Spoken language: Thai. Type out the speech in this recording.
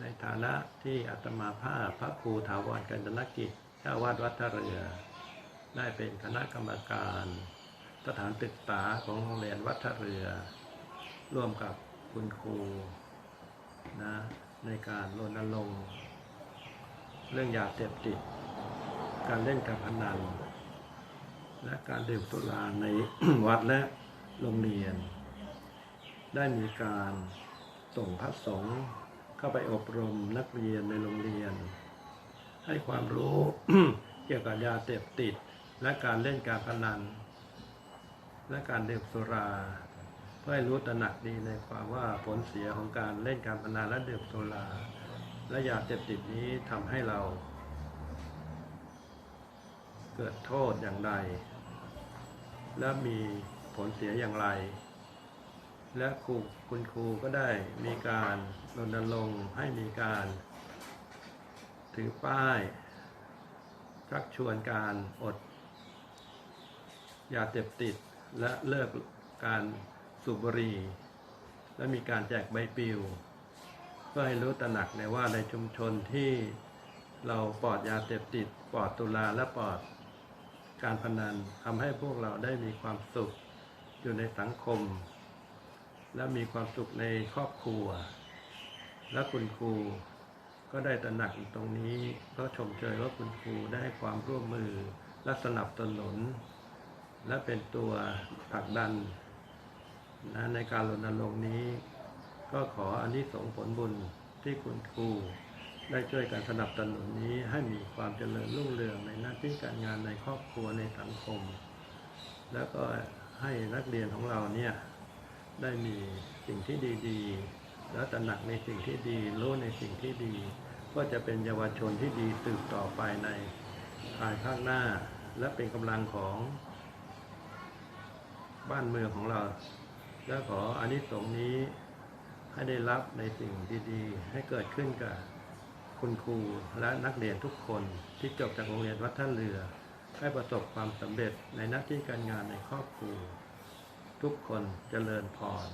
ในฐานะที่อาตมาภาพพระครูถาวรกันจนกิจเจ้าวาดวัดท่าเรือ ได้เป็นคณะกรรมการ สถานศึกษาของโรงเรียนวัดท่าเรือ ร่วมกับคุณครูนะในการรณรงค์เรื่องยาเสพติด การเล่นการพนัน และการดื่มสุราในวัดและโรงเรียน ได้มีการส่งพระสงฆ์ เข้าไปอบรมนักเรียนในโรงเรียน ให้ความรู้เกี่ยวกับยาเสพติด และการเล่นการพนันและการดื่มสุรา เพื่อให้รู้ตระหนักดีในความว่าผลเสียของการเล่นการพนันและดื่มสุรา และยาเสพติดนี้ทำให้เรา เกิดโทษอย่างไร และมีผลเสียอย่างไร และครูคุณครูก็ได้มีการรณรงค์ให้มีการ ถือป้ายชักชวนการอดยาเสพติดและเลิกการสูบบุหรี่ และมีการแจกใบปลิว เพื่อให้รู้ตระหนักในว่าในชุมชนที่เราปลอดยาเสพติดปลอดตุลาและปลอดการพนันทำให้พวกเราได้มีความสุขอยู่ในสังคม และมีความสุขในครอบครัว และคุณครูก็ได้ตระหนักตรงนี้ก็ชมเชยว่าคุณครูได้ความร่วมมือและสนับสนุน และเป็นตัวผลักดันนะในการรณรงค์นี้ ก็ขออานิสงส์ผลบุญที่คุณครูได้ช่วยกันสนับสนุนนี้ให้มีความเจริญรุ่งเรืองในหน้าที่การงานในครอบครัวในสังคม แล้วก็ให้นักเรียนของเราเนี่ย ได้มีสิ่งที่ดีๆ แล้วตระหนักในสิ่งที่ดีรู้ในสิ่งที่ดี ก็จะเป็นเยาวชนที่ดีสืบต่อไปในภายภาคหน้า และเป็นกำลังของ บ้านเมืองของเรา และขออานิสงส์นี้ให้ได้รับในสิ่งดีๆ ให้เกิดขึ้นกับคุณครูและนักเรียนทุกคนที่จบจากโรงเรียนวัดท่าเรือ ให้ประสบความสำเร็จในหน้าที่การงานในครอบครัว ทุกคนเจริญพร